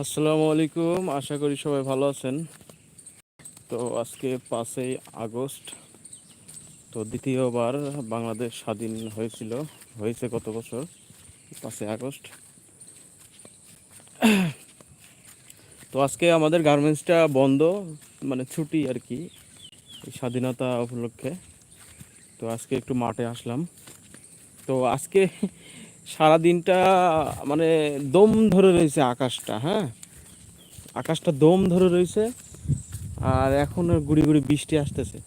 আসসালামু আলাইকুম, আশা করি সবাই ভালো আছেন। তো আজকে পাঁচই আগস্ট, তো দ্বিতীয়বার বাংলাদেশ স্বাধীন হয়েছিল, হয়েছে গত বছর, পাঁচই আগস্ট। তো আজকে আমাদের গার্মেন্টসটা বন্ধ মানে ছুটি আর কি স্বাধীনতা উপলক্ষে। তো আজকে একটু মাঠে আসলাম। তো আজকে সারা দিনটা মানে দম ধরে রয়েছে আকাশটা হ্যাঁ? আকাশটা দম ধরে রয়েছে, আর এখন গুড়ি গুড়ি বৃষ্টি আসতেছে।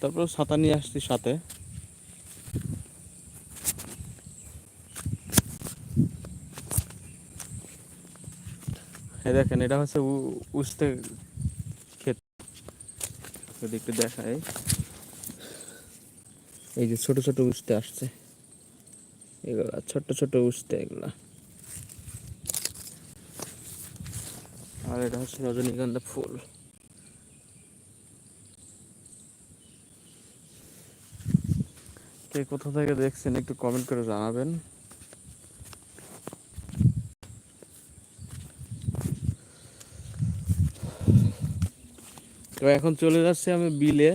তারপর ছাতা নিয়ে আসছি সাথে। দেখেন, এটা হচ্ছে উস্তে ক্ষেত। যদি একটু দেখায় এই যে ছোট ছোট উস্তে আসছে। এগুলা ছোট ছোট উস্তে এগুলা। আর এটা হচ্ছে রজনীগন্ধা ফুল। কে কোথা থেকে দেখছেন একটু কমেন্ট করে জানাবেন। তো এখন চলে যাচ্ছি আমি বিলে।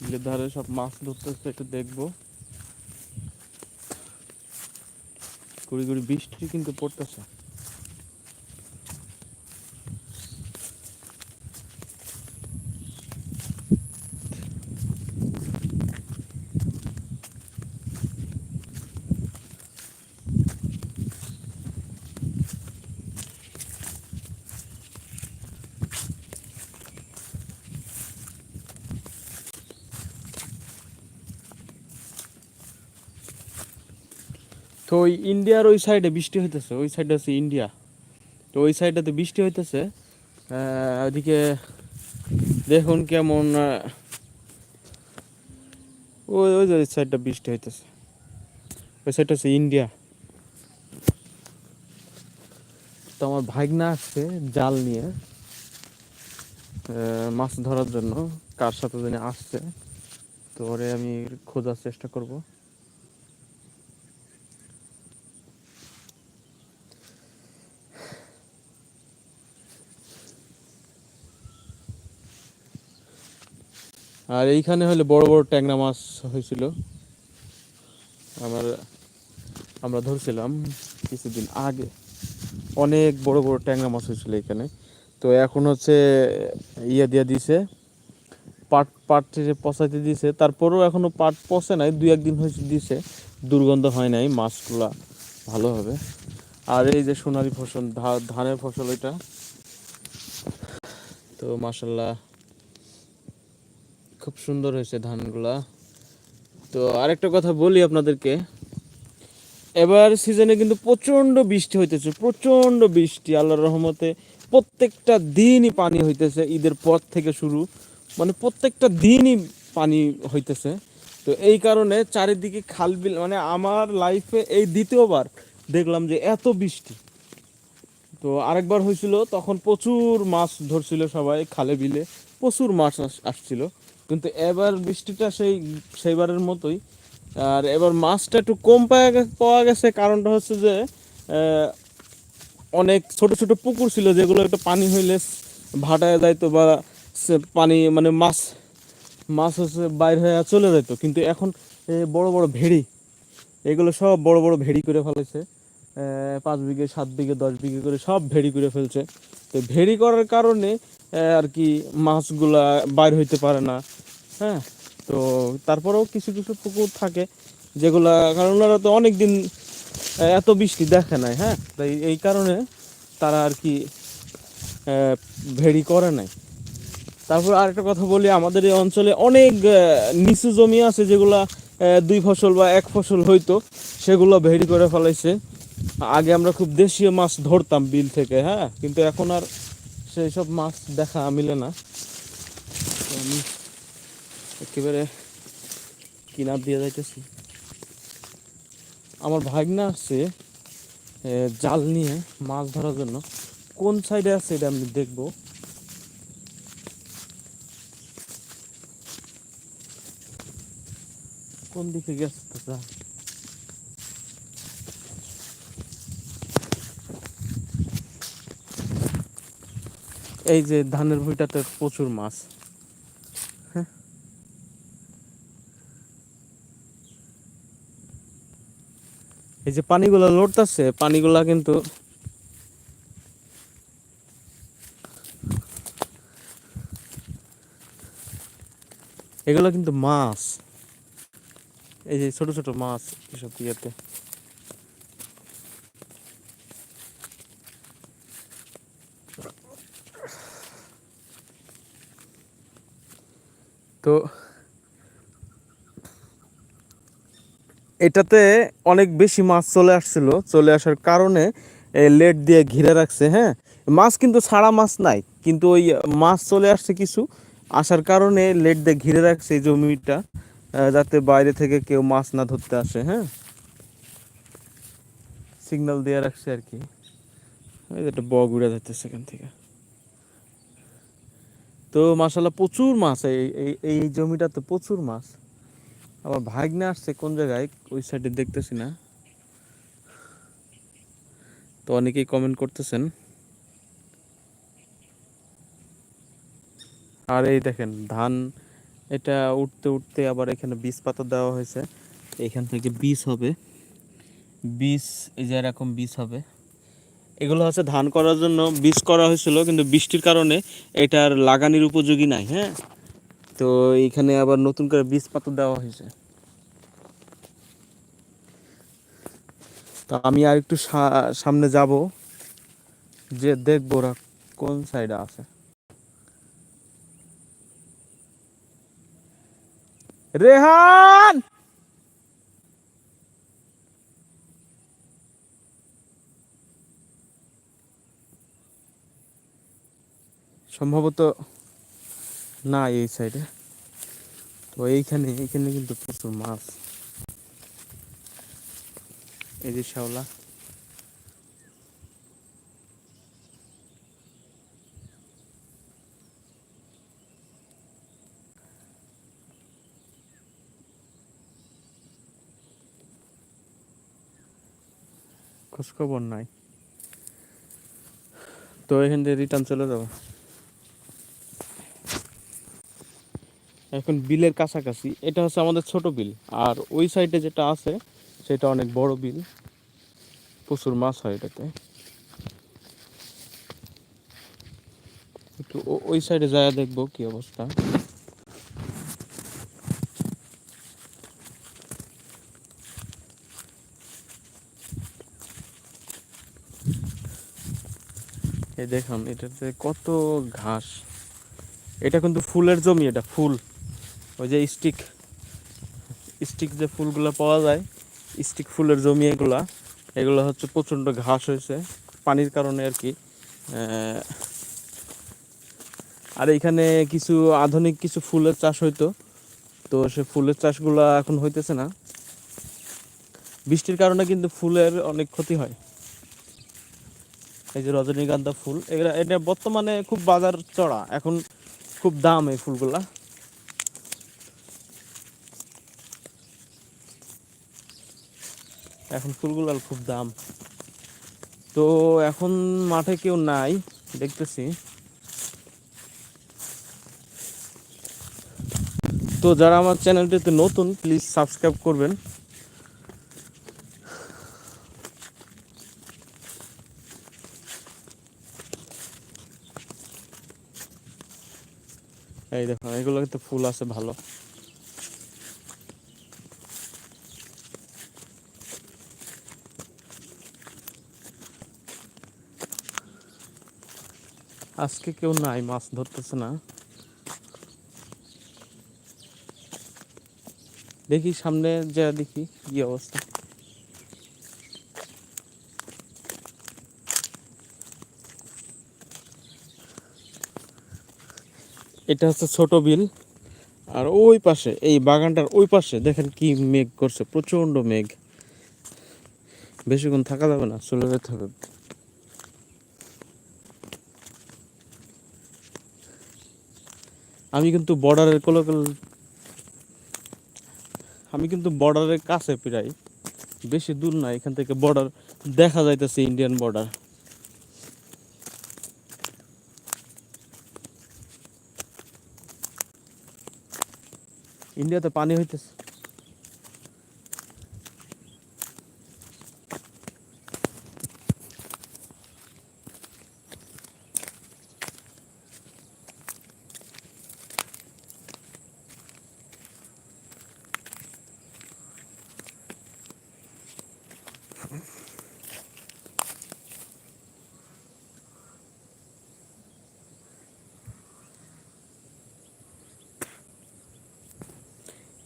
বিলের ধারে সব মাছ ধরতেছে, একটু দেখব। গুড়ি গুড়ি বৃষ্টি কিন্তু পড়তেছে। ওই ইন্ডিয়ার ওই সাইডে বৃষ্টি হইতেছে ওই সাইডে আছে ইন্ডিয়া। তো ওই সাইডটাতে বৃষ্টি হইতেছে আহ, ওইদিকে দেখুন কেমন ওই ওই ওই সাইডটা বৃষ্টি হইতেছে। ওই সাইডটা হচ্ছে ইন্ডিয়া। তো আমার ভাগনা আসছে জাল নিয়ে মাছ ধরার জন্য কার সাথে জানি আসছে তো ওরে আমি খোঁজার চেষ্টা করব। আর এইখানে হলে বড় বড় ট্যাংরা মাছ হয়েছিল। আমার আমরা ধরছিলাম কিছুদিন আগে। অনেক বড় বড় ট্যাংরা মাছ হয়েছিল এখানে। তো এখন হচ্ছে ইয়ে দিয়ে দিছে। পাট পাট পচাইতে দিছে, তারপরেও এখনও পাট পচে নাই। দুই একদিন হয়েছে দিছে। দুর্গন্ধ হয় নাই, মাছগুলা ভালো হবে। আর এই যে সোনালী ফসল ধানের ফসল এটা তো মাসাল্লাহ খুব সুন্দর হয়েছে ধানগুলা। তো আরেকটা কথা বলি আপনাদেরকে। এবার সিজনে কিন্তু প্রচণ্ড বৃষ্টি হইতেছে প্রচণ্ড বৃষ্টি, আল্লাহর রহমতে প্রত্যেকটা দিনই পানি হইতেছে ঈদের পর থেকে শুরু। মানে প্রত্যেকটা দিনই পানি হইতেছে। তো এই কারণে চারিদিকে খাল বিল মানে আমার লাইফে এই দ্বিতীয়বার দেখলাম যে এত বৃষ্টি। তো আরেকবার হয়েছিল তখন প্রচুর মাছ ধরছিল সবাই খালে বিলে, প্রচুর মাছ আসছিল। কিন্তু এবার বৃষ্টিটা সেই, সেইবারের মতোই। আর এবার মাছটা একটু কম পাওয়া গে- পাওয়া গেছে, কারণটা হচ্ছে যে অনেক ছোট ছোট পুকুর ছিল যেগুলো একটু পানি হইলে ভাটায় যাইতো বা পানি মানে মাছ মাছ হচ্ছে বাইর হয়ে চলে যেত কিন্তু এখন বড় বড় ভেড়ি, এগুলো সব বড় বড় ভেড়ি করে ফেলেছে। পাঁচ বিঘে, সাত বিঘে, দশ বিঘে করে সব ভেড়ি করে ফেলছে। তো ভেড়ি করার কারণে আর কি মাছগুলা বাইর হইতে পারে না হ্যাঁ? তো তারপরেও কিছু কিছু পুকুর থাকে যেগুলা, কারণ ওনারা তো অনেক দিন এত বৃষ্টি দেখে নাই হ্যাঁ? তাই এই কারণে তারা আর কি ভেড়ি করে নাই। তারপর আরেকটা কথা বলি, আমাদের এই অঞ্চলে অনেক নিচু জমি আছে যেগুলা দুই ফসল বা এক ফসল হইতো, সেগুলো ভেড়ি করে ফেলাইছে। আগে আমরা খুব দেশীয় মাছ ধরতাম বিল থেকে হ্যাঁ? কিন্তু এখন আর সেই সব মাছ দেখা মিলে না। আমি একেবারে কিনার দিয়ে যাইতেছি। আমার ভাগনা আসছে জাল নিয়ে মাছ ধরার জন্য। কোন সাইডে আছে এটা আমি দেখব। কোন দিকে গেছে এই যে ধানের ভুঁইটাতে প্রচুর মাছ। হ্যাঁ? এই যে পানিগুলা লড়তেছে, পানিগুলা কিন্তু এগুলো কিন্তু মাছ। এই যে ছোট ছোট মাছ এসব ইয়েতে। তো এটাতে অনেক বেশি মাছ চলে আসছিল, চলে আসার কারণে লেট দিয়ে ঘিরে রাখছে হ্যাঁ? মাছ কিন্তু ছাড়া মাছ নাই, কিন্তু ওই মাছ চলে আসছে কিছু, আসার কারণে লেট দিয়ে ঘিরে রাখছে এই জমিটা যাতে বাইরে থেকে কেউ মাছ না ধরতে আসে হ্যাঁ? সিগন্যাল দিয়ে রাখছে আর কি। যে একটা বগ যাচ্ছে এখান থেকে। তো মাসাল্লাহ প্রচুর মাছ, এই, এই- জমিটাতে প্রচুর মাছ। আমার ভাগ্নে আসছে কোন জায়গায়? ওই সাইডে দেখতেছি না। তো অনেকেই কমেন্ট করতেছেন। আর এই দেখেন, ধান, এটা উঠতে উঠতে আবার এখানে বীজ পাতা দেওয়া হয়েছে। এখান থেকে বীজ হবে। বীজ এই যে এরকম বীজ হবে। এগুলো হচ্ছে ধান করার জন্য বীজ করা হয়েছিল, কিন্তু বৃষ্টির কারণে এটার লাগানির উপযোগী নাই হ্যাঁ? তো এইখানে আবার নতুন করে বীজ পাতা দেওয়া হয়েছে। তো আমি আর একটু সামনে যাব, যে দেখব ওরা কোন সাইডে আছে। রেহান! সম্ভবত না এই সাইডে তো এইখানে এইখানে কিন্তু প্রচুর মাছ। এই যে শ্যাওলা। খোঁজখবর নাই। তো এখান থেকে রিটার্ন চলে যাব। এখন বিলের কাছাকাছি। এটা হচ্ছে আমাদের ছোট বিল। আর ওই সাইডে যেটা আছে, সেটা অনেক বড় বিল। প্রচুর মাছ হয় এটাতে। একটু ওই সাইডে যায় দেখব কি অবস্থা। এই দেখুন, এটাতে কত ঘাস। এটা কিন্তু ফুলের জমি, এটা ফুল। ওই যে স্টিক স্টিক যে ফুলগুলো পাওয়া যায় স্টিক ফুলের জমি এগুলা, এগুলো হচ্ছে প্রচণ্ড ঘাস হয়েছে, পানির কারণে আর কি। আর এখানে কিছু আধুনিক কিছু ফুলের চাষ হইতো, তো সে ফুলের চাষগুলো এখন হইতেছে না। বৃষ্টির কারণে কিন্তু ফুলের অনেক ক্ষতি হয়। এই যে রজনীগন্ধা ফুল, এগুলা, এটা বর্তমানে খুব বাজার চড়া, এখন খুব দাম এই ফুলগুলা। এখন ফুলগুলার খুব দাম। তো এখন মাঠে কেউ নাই, দেখতেছি। তো যারা আমার চ্যানেলটিতে নতুন প্লিজ সাবস্ক্রাইব করবেন। এই দেখুন এগুলো কিন্তু ফুল আছে ভালো। আজকে কেউ নাই, মাছ ধরতেছে না। দেখি সামনে যা দেখি কি অবস্থা। এটা হচ্ছে ছোট বিল। আর ওই পাশে, এই বাগানটার ওই পাশে, দেখেন কি মেঘ করছে প্রচণ্ড মেঘ। বেশিক্ষণ থাকা যাবে না, চলে যেতে হবে। আমি কিন্তু বর্ডারের কোলো আমি কিন্তু বর্ডারের কাছে প্রায় বেশি দূর না, এখান থেকে বর্ডার দেখা যাইতেছে ইন্ডিয়ান বর্ডার ইন্ডিয়াতে পানি হইতেছে।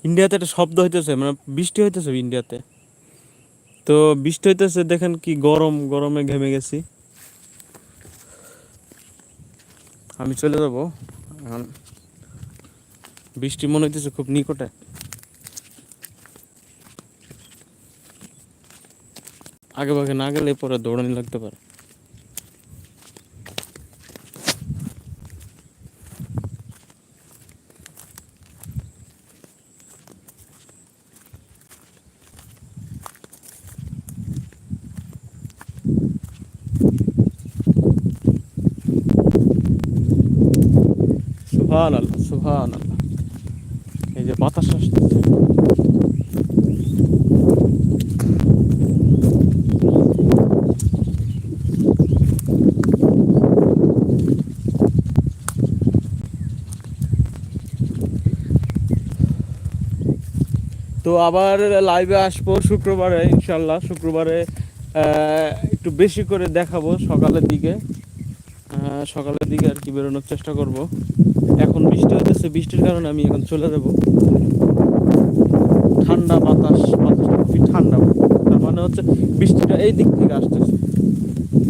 ইন্ডিয়াতে একটা শব্দ হইতেছে মানে বৃষ্টি হইতেছে ইন্ডিয়াতে। তো বৃষ্টি হইতেছে, দেখেন কি গরম, গরমে ঘেমে গেছি। আমি চলে যাব বৃষ্টি মনে হইতেছে খুব নিকটে। আগে ভাগে না গেলে পরে দৌড়ানি লাগতে পারে। সুবহান আল্লাহ সুবহান আল্লাহ এই যে বাতাস আসতেছে। তো আবার লাইভে আসব শুক্রবারে ইনশাল্লাহ শুক্রবারে একটু বেশি করে দেখাবো সকালের দিকে। সকালের দিকে আর কি বেরোনোর চেষ্টা করব। এখন বৃষ্টি হচ্ছে বৃষ্টির কারণে আমি এখন চলে যাব। ঠান্ডা বাতাস, বাতাসটা খুবই ঠান্ডা। তার মানে হচ্ছে বৃষ্টিটা এই দিক থেকে আসতেছে।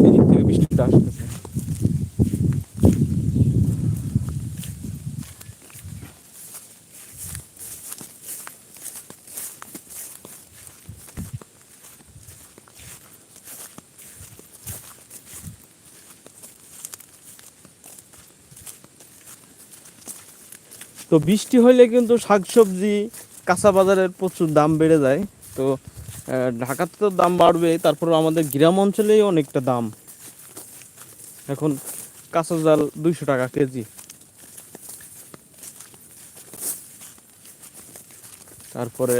এই দিক থেকে বৃষ্টিটা আসতেছে। তো বৃষ্টি হলে কিন্তু শাকসবজি, কাঁচা বাজারের প্রচুর দাম বেড়ে যায়। তো ঢাকাতে তো দাম বাড়বে, তারপর আমাদের গ্রাম অঞ্চলেই অনেকটা দাম। এখন কাঁচা জাল দুইশো টাকা কেজি। তারপরে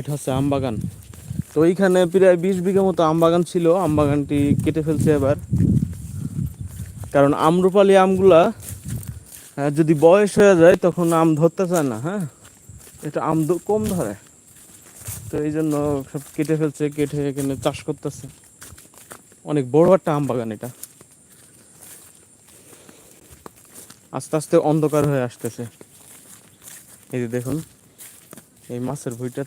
এটা হচ্ছে আম বাগান। তো এইখানে প্রায় বিশ বিঘা মতো আম বাগান ছিল। আম বাগানটি কেটে ফেলছে এবার। কারণ আমরুপালি আমগুলা যদি বয়স হয়ে যায় তখন আম ধরতে চায় না হ্যাঁ? এটা আম কম ধরে। তো এই জন্য সব কেটে ফেলছে, কেটে এখানে চাষ করতেছে। অনেক বড় একটা আম বাগান এটা। আস্তে আস্তে অন্ধকার হয়ে আসতেছে। এই যে দেখুন, এই মাছের ভুঁইটা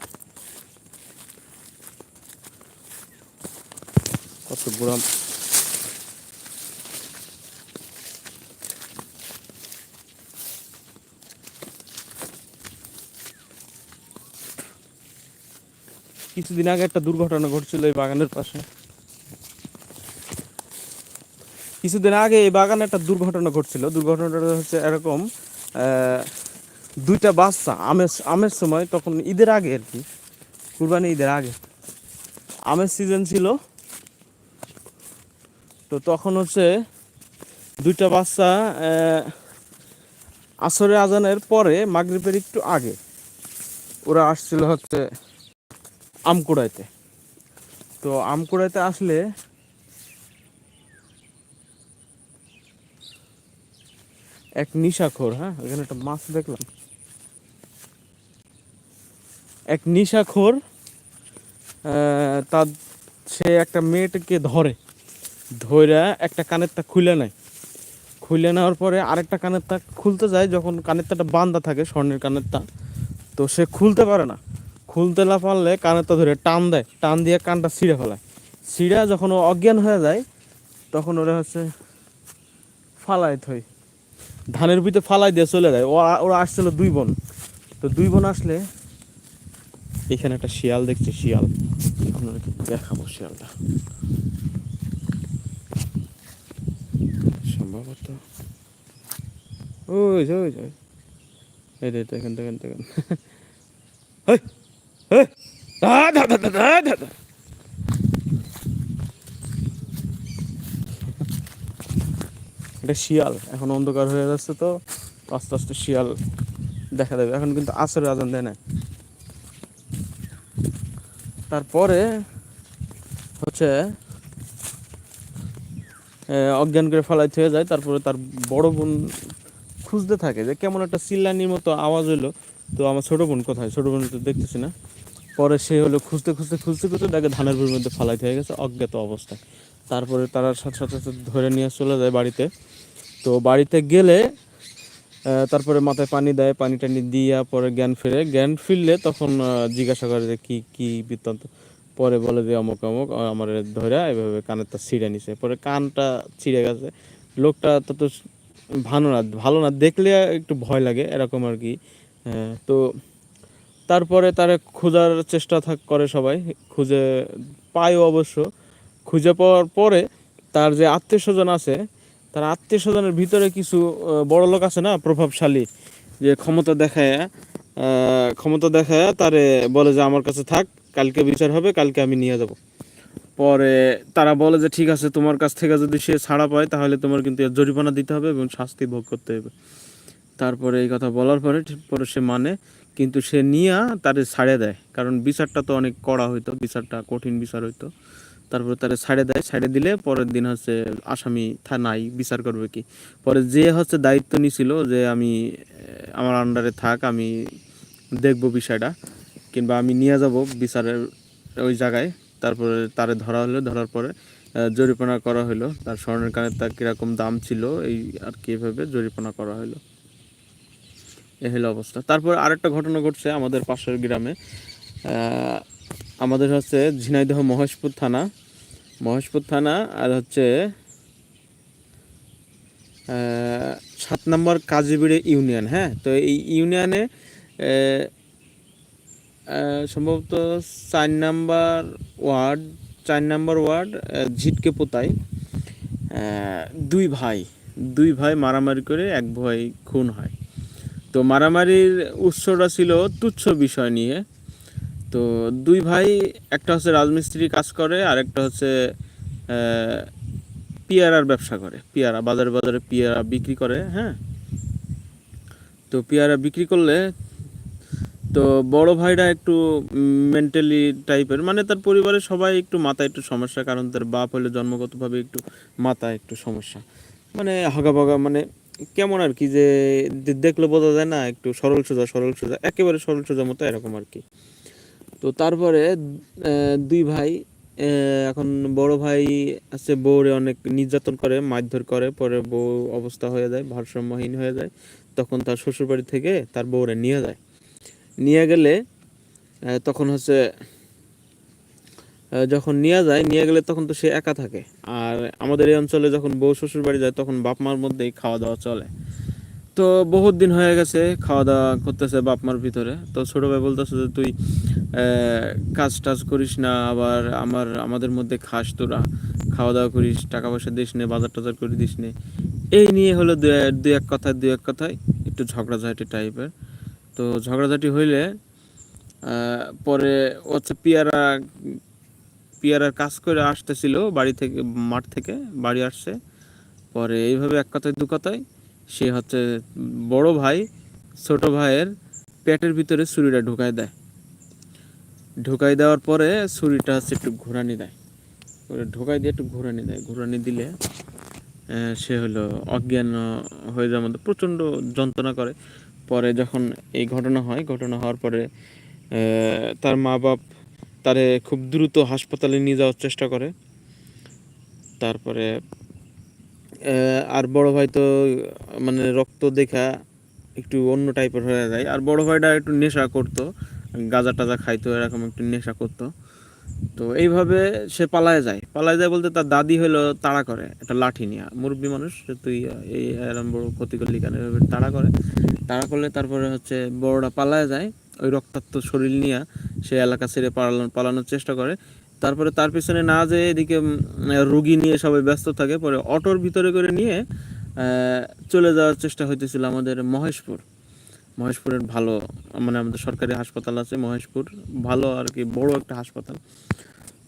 বুড়া কিছুদিন আগে একটা দুর্ঘটনা ঘটছিল এই বাগানের পাশে। কিছুদিন আগে এই বাগানে একটা দুর্ঘটনা ঘটছিল। দুর্ঘটনাটা হচ্ছে এরকম দুইটা বাচ্চা আমের আমের সময়, তখন ঈদের আগে আর কি, কুরবানি ঈদের আগে। আমের সিজন ছিল তো তখন হচ্ছে দুইটা বাচ্চা আসরে আজানের পরে মাগরিবের একটু আগে ওরা আসছিল হচ্ছে আমকুড়াইতে। তো আমকুড়াইতে আসলে এক নিশাখোর হ্যাঁ এখানে একটা মাছ দেখলাম। এক নিশাখোর তার, সে একটা মেয়েটাকে ধরে। ধইরা একটা কানেরটা খুলে নেয়। খুলে নেওয়ার পরে আরেকটা কানেরটা খুলতে যায়, যখন কানেরটা বান্ধা থাকে, স্বর্ণের কানেরটা তো সে খুলতে পারে না। খুলতে না পারলে কানেরটা ধরে টান দেয়। টান দিয়ে কানটা ছিঁড়ে ফেলায়। ছিঁড়া যখন ও অজ্ঞান হয়ে যায়, তখন ওরা হচ্ছে ফালাই থই। ধানের ভিতরে ফালাই দিয়ে চলে যায়। ওরা ওরা আসছিল দুই বোন। তো দুই বোন আসলে এখানে একটা শিয়াল দেখছে, শিয়াল। আপনাদেরকে দেখাবো শিয়ালটা। সম্ভবত ওই ওই। এই যে দেখেন দেখেন দেখেন। এটা শিয়াল, এখন অন্ধকার হয়ে যাচ্ছে তো, আস্তে আস্তে শিয়াল দেখা দেবে এখন কিন্তু আসরের আজান দেয় না তারপরে হচ্ছে অজ্ঞান করে ফেলাইতে হয়ে যায়, তারপরে তার বড় বোন খুঁজতে থাকে যে কেমন একটা চিল্লানির মতো আওয়াজ হলো তো আমার ছোটো বোন কোথায়? ছোট বোন তো দেখতেছি না। পরে সে হলো খুঁজতে খুঁজতে খুঁজতে খুঁজতে তাকে ধানের ভুঁড়ির মধ্যে ফালাইতে হয়ে গেছে, অজ্ঞাত অবস্থায়। তারপরে তারা সাথে সাথে ধরে নিয়ে চলে যায় বাড়িতে। তো বাড়িতে গেলে তারপরে মাথায় পানি দেয়, পানি টানি দিয়া পরে জ্ঞান ফিরে। জ্ঞান ফিরলে তখন জিজ্ঞাসা করে যে কী কী বৃত্তান্ত? পরে বলে যে অমুক অমুক আমার ধরে এভাবে কানের তা ছিঁড়ে নিছে। পরে কানটা ছিঁড়ে গেছে। লোকটা তত ভালো না ভালো না দেখলে একটু ভয় লাগে এরকম আর কি। হ্যাঁ, তো তারপরে তারা খোঁজার চেষ্টা থাক করে সবাই। খুঁজে পায়ও অবশ্য। খুঁজে পাওয়ার পরে তার যে আত্মীয় স্বজন আছে তার আত্মীয় স্বজনের ভিতরে কিছু বড় লোক আছে না প্রভাবশালী যে ক্ষমতা দেখায় ক্ষমতা দেখায় তারে বলে যে আমার কাছে থাক। কালকে বিচার হবে, কালকে আমি নিয়ে যাব। পরে তারা বলে যে, ঠিক আছে, তোমার কাছ থেকে যদি সে ছাড়া পায়, তাহলে তোমার কিন্তু জরিমানা দিতে হবে এবং শাস্তি ভোগ করতে হবে। তারপরে এই কথা বলার পরে পরে সে মানে কিন্তু সে নিয়া তারে ছাড়ে দেয়। কারণ বিচারটা তো অনেক কড়া হইতো, বিচারটা কঠিন বিচার হইতো। তারপরে তারে ছাড়ে দেয়, ছাড়ে দিলে পরের দিন হচ্ছে আসামি থা, নাই, বিচার করবে কি? পরে যে হচ্ছে দায়িত্ব নিছিল যে, আমি আমার আন্ডারে থাক, আমি দেখব বিষয়টা। কিংবা আমি নিয়ে যাব বিচারের ওই জায়গায়। তারপরে তারে ধরা হলো ধরার পরে আহ, জরিমানা করা হলো। তার স্বর্ণের কানের তার কীরকম দাম ছিল এই আর কি এভাবে জরিমানা করা হলো। এ হলো অবস্থা। তারপর আরেকটা ঘটনা ঘটছে আমাদের পাশের গ্রামে। আমাদের হচ্ছে ঝিনাইদহ মহেশপুর থানা। মহেশপুর থানা আর হচ্ছে সাত নম্বর কাজীবিড়ি ইউনিয়ন হ্যাঁ? তো এই ইউনিয়নে সম্ভবত চার নাম্বার ওয়ার্ড, চার নাম্বার ওয়ার্ড ঝিটকে পোতায়। দুই ভাই দুই ভাই মারামারি করে এক ভাই খুন হয়। তো মারামারির উৎসটা ছিল তুচ্ছ বিষয় নিয়ে। তো দুই ভাই, একটা হচ্ছে রাজমিস্ত্রি কাজ করে আর একটা হচ্ছে পেয়ারার ব্যবসা করে। পেয়ারা, বাজারে বাজারে পিয়ারা বিক্রি করে হ্যাঁ? তো পেয়ারা বিক্রি করলে তো বড় ভাইরা একটু মেন্টালি টাইপের মানে তার পরিবারের সবাই একটু মাথায় একটু সমস্যা, কারণ তার বাপ হলে জন্মগতভাবে একটু মাথায় একটু সমস্যা। মানে হাগাবাগা মানে কেমন আর কি যে দেখলে বোঝা যায় না, একটু সরল সোজা সরল সোজা, একেবারে সরল সোজা মতো এরকম আর কি। তো তারপরে দুই ভাই এখন বড় ভাই আছে, বউরে অনেক নির্যাতন করে, মারধর করে, পরে বউ অবস্থা হয়ে যায়, ভারসাম্যহীন হয়ে যায়, তখন তার শ্বশুরবাড়ি থেকে তার বউরে নিয়ে যায়। নিয়ে গেলে তখন হচ্ছে যখন নিয়ে যায়, নিয়ে গেলে তখন তো সে একা থাকে। আর আমাদের এই অঞ্চলে যখন বউ শ্বশুর বাড়ি যায়, তখন বাপ মার মধ্যেই খাওয়া দাওয়া চলে। তো বহুত দিন হয়ে গেছে খাওয়া দাওয়া করতেছে বাপ মার ভিতরে। তো ছোট ভাই বলতেছে যে, তুই কাজ টাজ করিস না, আবার আমার, আমাদের মধ্যে খাস তোরা। খাওয়া দাওয়া করিস, টাকা পয়সা দিস নে, বাজার টাজার করে দিস নে। এই নিয়ে হলো দু এক কথায় দু এক কথায় একটু ঝগড়াঝাটি টাইপের তো ঝগড়াঝাটি হইলে পরে হচ্ছে পেয়ারা, পেয়ারার কাজ করে আসতেছিল বাড়ি থেকে, মাঠ থেকে, বাড়ি আসছে। পরে এইভাবে এক কথায়, দু কথায় সে হচ্ছে বড় ভাই, ছোট ভাইয়ের পেটের ভিতরে ছুরিটা ঢুকায় দেয়। ঢুকাই দেওয়ার পরে ছুরিটা হচ্ছে একটু ঘোরানি দেয়। ঢুকাই দিয়ে একটু ঘোরানি দেয়। ঘোরানি দিলে সে হলো অজ্ঞান হয়ে যাওয়ার মধ্যে প্রচণ্ড যন্ত্রণা করে। পরে যখন এই ঘটনা হয়, ঘটনা হওয়ার পরে তার মা বাপ তারে খুব দ্রুত হাসপাতালে নিয়ে যাওয়ার চেষ্টা করে। তারপরে আর বড় ভাই তো মানে রক্ত দেখা একটু অন্য টাইপের হয়ে যায়। আর বড় ভাইটা একটু নেশা করতো গাঁজা টাজা খাইতো, এরকম একটু নেশা করতো। তো এইভাবে সে পালায় যায়। পালায় যায় বলতে তার দাদি হলো তাড়া করে, একটা লাঠি নিয়ে। মুরব্বী মানুষ তুই এই এরম বড় ক্ষতি করলি কেন, এভাবে তাড়া করে। তাড়া করলে তারপরে হচ্ছে বড়টা পালায় যায়, ওই রক্তাক্ত শরীর নিয়ে সে এলাকা ছেড়ে পালানো, পালানোর চেষ্টা করে। তারপরে তার পিছনে না যেয়ে এদিকে রুগী নিয়ে সবাই ব্যস্ত থাকে, পরে অটোর ভিতরে করে নিয়ে চলে যাওয়ার চেষ্টা হইতেছিল আমাদের মহেশপুর। মহেশপুরের ভালো মানে আমাদের সরকারি হাসপাতাল আছে মহেশপুর, ভালো আর কি, বড় একটা হাসপাতাল।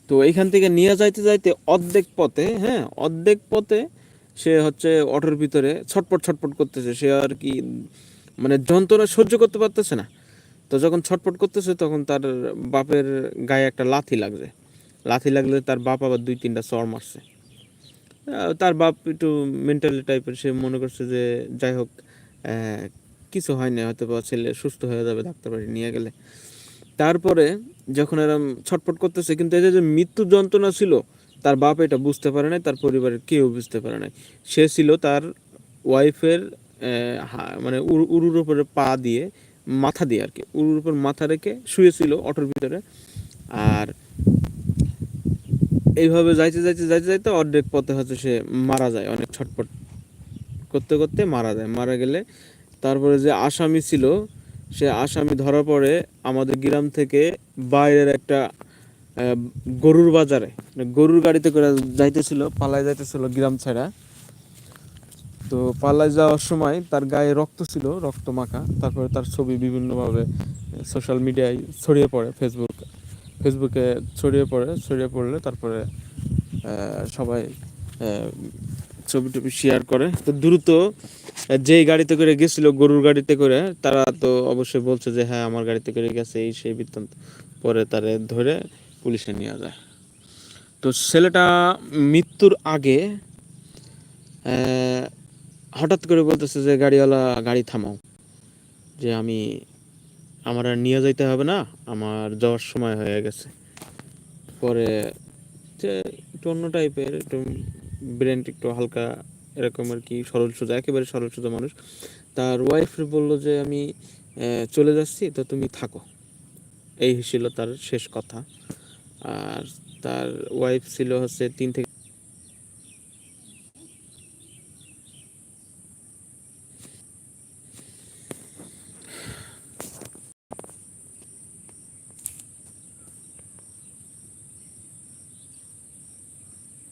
তো এইখান থেকে নিয়ে যাইতে যাইতে অর্ধেক পথে হ্যাঁ অর্ধেক পথে সে হচ্ছে অটোর ভিতরে ছটপট ছটপট করতেছে। সে আর কি মানে যন্ত্রণা সহ্য করতে পারতেছে না। তো যখন ছটপট করতেছে তখন তার বাপের গায়ে একটা লাথি লাগছে। লাথি লাগলে তার বাপ আবার দুই তিনটা চড় মারছে। তার বাপ একটু মেন্টালি টাইপের সে মনে করছে যে যাই হোক কিছু হয়নি হয়তো বা ছেলে সুস্থ হয়ে যাবে ডাক্তার বাড়ি নিয়ে গেলে। তারপরে যখন এরম ছটফট করতেছে, কিন্তু এই যে মৃত্যু যন্ত্রণা ছিল, তার বাপ এটা বুঝতে পারে নাই, তার পরিবারের কেউ বুঝতে পারে নাই। সে ছিল তার ওয়াইফের মানে উরুর উপরে পা দিয়ে মাথা দিয়ে আর কি, উরুর উপর মাথা রেখে শুয়েছিল অটোর ভিতরে। আর এইভাবে যাইতে যাইতে যাইতে যাইতে অর্ধেক পথে হচ্ছে সে মারা যায়, অনেক ছটপট করতে করতে মারা যায়। মারা গেলে তারপরে যে আসামি ছিল, সে আসামি ধরা পড়ে আমাদের গ্রাম থেকে বাইরের একটা গরুর বাজারে মানে গরুর গাড়িতে করে যাইতেছিল, পালায় যাইতেছিল গ্রাম ছাড়া তো পালায় যাওয়ার সময় তার গায়ে রক্ত ছিল, রক্ত মাখা। তারপরে তার ছবি বিভিন্নভাবে সোশ্যাল মিডিয়ায় ছড়িয়ে পড়ে ফেসবুক ফেসবুকে ছড়িয়ে পড়ে, ছড়িয়ে পড়লে তারপরে সবাই ছবি টবি শেয়ার করে। তো দ্রুত, যেই গাড়িতে করে গেছিল, গরুর গাড়িতে করে, তারা তো অবশ্যই বলছে যে হ্যাঁ আমার গাড়িতে করে গেছে। এই সেই বৃত্তান্ত পরে তারে ধরে পুলিশে নিয়ে যায়। তো ছেলেটা মৃত্যুর আগে হঠাৎ করে বলতেছে যে, গাড়িওয়ালা, গাড়ি থামাও। যে আমি, আমার আর নিয়ে যাইতে হবে না, আমার যাওয়ার সময় হয়ে গেছে। পরে যে একটু অন্য টাইপের একটু ব্রেন একটু হালকা এরকম আর কি সরল সোজা, একেবারে সরল সোজা মানুষ। তার ওয়াইফ বলল যে, আমি চলে যাচ্ছি, তো তুমি থাকো। এই ছিল তার শেষ কথা। আর তার ওয়াইফ ছিল হচ্ছে তিন থেকে